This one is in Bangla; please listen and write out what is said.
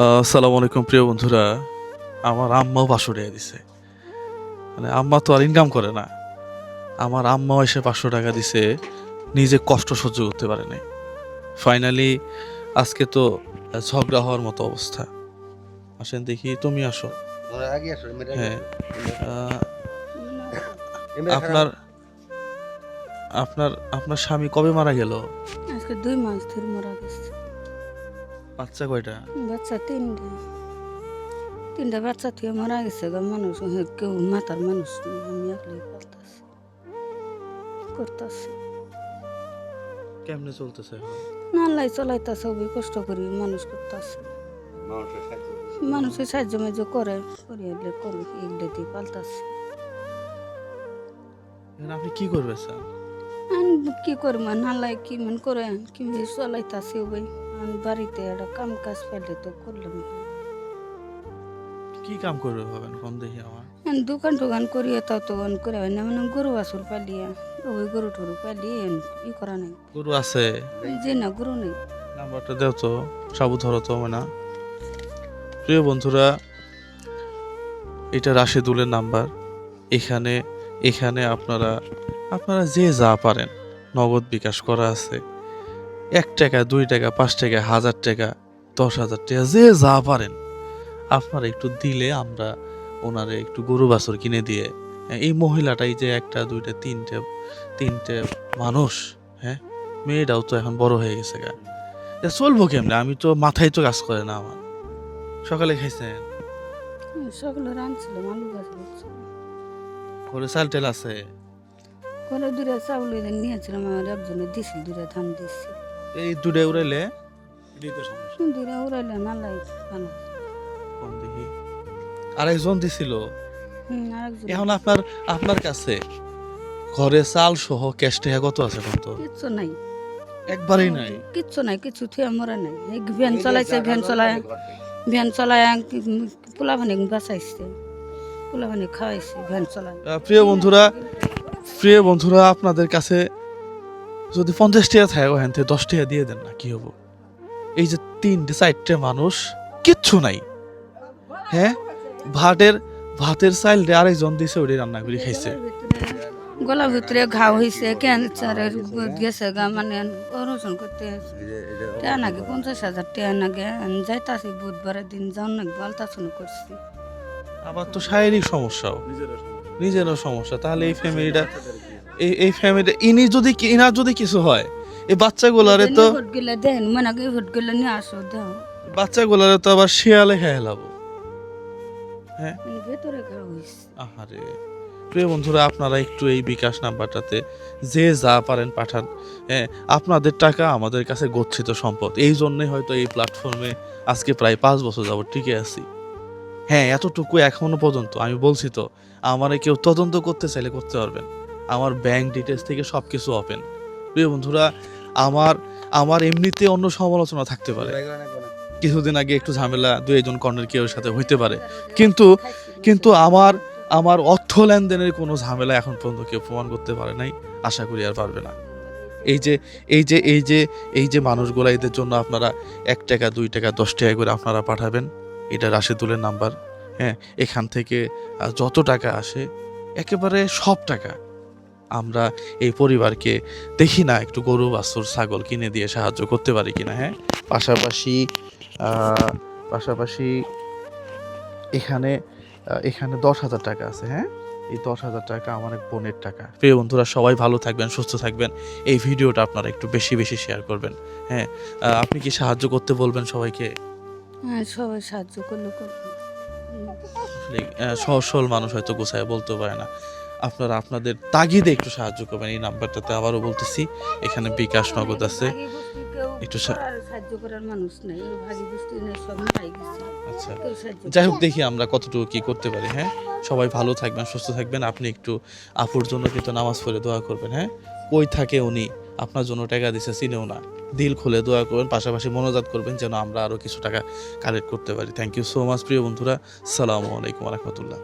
আসসালামু আলাইকুম প্রিয় বন্ধুরা। আমার আম্মাও পাঁচশো টাকা দিছে। মানে আম্মা তো আর ইনকাম করে না। আমার আম্মাও এসে পাঁচশো টাকা দিছে। নিজে কষ্ট সহ্য করতে পারে নাই। ফাইনালি আজকে তো ঝগড়া হওয়ার মতো অবস্থা। আসেন দেখি তুমি আসো। হ্যাঁ। আপনার আপনার আপনার স্বামী কবে মারা গেল? আজকে দুই মাস ধরে মারা গেছে। বাচ্চা কয়টা? বাচ্চা তিনটা। তিনটা বাচ্চা থেকে মারা গেছে গা মানুষ কেউ মাতার মানুষ আমি একলাই পালতাছি করতেছি। কেমনে চলতেছে এখন? না আল্লাহ চলাইতা সবই কষ্ট করি মানুষ করতেছে। মানুষের সাহায্য মাঝে করে করি এলে করু এগুলো দিয়ে পালতাছি। আপনি কি করবে স্যার? আমি কি করব নালাই কি মন করে কি চলাইতাছি ওই আমি বাড়িতে একটা কাম কাজ পেলে তো করলাম। কি কাম করবে ভাবেন? কোন দেখি আমার। দোকান টোকান করিয়ে তাও তোকান করে হয় না মানে গরু বাছুর পালিয়ে ওই গরু টরু পালিয়ে ই করা নাই। গরু আছে? যে না গরু নেই। নাম্বারটা দেও তো সাবু ধরো তো না। প্রিয় বন্ধুরা এটা রাশেদুলের নাম্বার। এখানে এখানে আপনারা আপনারা যে যা পারেন নগদ বিকাশ করা আছে। এক টাকা দুই টাকা পাঁচ টাকা হাজার টাকা দশ হাজার টাকা যে যা পারেন। আপনারা একটু দিলে আমরা ওনারে একটু গরু বাছুর কিনে দিয়ে এই মহিলাটাই যে একটা দুইটা তিনটে তিনটে মানুষ হ্যাঁ মেয়েটাও তো এখন বড় হয়ে গেছে গা। চলবো কেমনে? আমি তো মাথায় তো কাজ করে না আমার। সকালে খাইছেন? সকালে রাঁধছিলাম আলু গাছ ঘরে চাল টেল আছে? ঘরে দূরে চাউল নিয়েছিলাম আমার একজনে দিছিল দূরে ধান দিছিল এই উড়াইলে? দূরে উড়াইলে নালাই ভালো কম আরেকজন দিছিল। এখন আপনার আপনার কাছে ঘরে চাল সহ ক্যাশ টাকা কত আছে কত কিচ্ছু নাই। একবারেই নাই? কিচ্ছু নাই কিছু থুয়ে মরে নাই। এই ভ্যান চালাইছে ভ্যান চালায়। ভ্যান চালায় পোলা ভানি বাঁচাইছে। পোলা ভানি খাওয়াইছে ভ্যান চালায়। প্রিয় বন্ধুরা প্রিয় বন্ধুরা আপনাদের কাছে যদি পঞ্চাশ টাকা থাকে ওখান থেকে দশ টাকা দিয়ে দেন না কি হব? এই যে তিনটে চারটে মানুষ কিচ্ছু নাই। হ্যাঁ? ভাতের ভাতের চাইল আরেকজন দিছে ওটি রান্না করে খাইছে। গলার ভিতরে ঘাও হয়েছে ক্যান্সারের গেছে গা মানে অপারেশন করতে টেয়া নাকি পঞ্চাশ হাজার টেয়া নাকি যাইতাছি বুধবারের দিন যাও নাকি আলতাশন করছি। আবার তো শারীরিক সমস্যাও। নিজেরও সমস্যা। তাহলে এই ফ্যামিলিটা এই এই ফ্যামিলিটা ইনি যদি ইনার যদি কিছু হয় এই বাচ্চাগুলারে তো ভোট দেন মানে কি ভোট নিয়ে আসো দাও। বাচ্চাগুলারে তো আবার শিয়ালে খেয়ে হেলাবো। হ্যাঁ? ভেতরে আহারে। প্রিয় বন্ধুরা আপনারা একটু এই বিকাশ নাম্বারটাতে যে যা পারেন পাঠান। হ্যাঁ আপনাদের টাকা আমাদের কাছে গচ্ছিত সম্পদ। এই জন্যই হয়তো এই প্ল্যাটফর্মে আজকে প্রায় পাঁচ বছর যাবত টিকে আছি। হ্যাঁ এতটুকু এখনও পর্যন্ত আমি বলছি তো আমারে কেউ তদন্ত করতে চাইলে করতে পারবেন। আমার ব্যাংক ডিটেলস থেকে সব কিছু ওপেন প্রিয় বন্ধুরা, আমার আমার এমনিতে অন্য সমালোচনা থাকতে পারে। কিছুদিন আগে একটু ঝামেলা দু একজন কর্নার কেউ সাথে হইতে পারে। কিন্তু কিন্তু আমার আমার অর্থ লেনদেনের কোনো ঝামেলা এখন পর্যন্ত কেউ প্রমাণ করতে পারে নাই, আশা করি আর পারবে না। এই যে এই যে এই যে এই যে মানুষগুলা, এদের জন্য আপনারা এক টাকা, দুই টাকা, দশ টাকা করে আপনারা পাঠাবেন, এটা রাশেদুলের নাম্বার। হ্যাঁ এখান থেকে যত টাকা আসে, একেবারে সব টাকা। আমরা এই পরিবারকে দেখি না একটু গরু বাছুর ছাগল কিনে দিয়ে সাহায্য করতে পারি কিনা হ্যাঁ? পাশাপাশি পাশাপাশি এখানে এখানে দশ হাজার টাকা আছে হ্যাঁ? এই দশ হাজার টাকা আমার এক বোনের টাকা। প্রিয় বন্ধুরা সবাই ভালো থাকবেন সুস্থ থাকবেন। এই ভিডিওটা আপনারা একটু বেশি বেশি শেয়ার করবেন হ্যাঁ? আপনি কি সাহায্য করতে বলবেন সবাইকে? হ্যাঁ সবাই সাহায্য করলে সরল মানুষ হয়তো গোছায় বলতে পারে না। আপনারা আপনাদের তাগিদে একটু সাহায্য করবেন। এই নাম্বারটাতে আবারও বলতেছি এখানে বিকাশ নগদ আছে। একটু সাহায্য করার মানুষ নাই আচ্ছা। যাই হোক দেখি আমরা কতটুকু কি করতে পারি হ্যাঁ? সবাই ভালো থাকবেন সুস্থ থাকবেন। আপনি একটু আপুর জন্য কিন্তু নামাজ পড়ে দোয়া করবেন হ্যাঁ? কই থাকে উনি? আপনার জন্য টাকা দিছে চিনেও না। দিল খুলে দোয়া করবেন পাশাপাশি মনোজাত করবেন যেন আমরা আরও কিছু টাকা কালেক্ট করতে পারি। থ্যাংক ইউ সো মাচ প্রিয় বন্ধুরা। সালামু আলাইকুম রহমতুল্লাহ।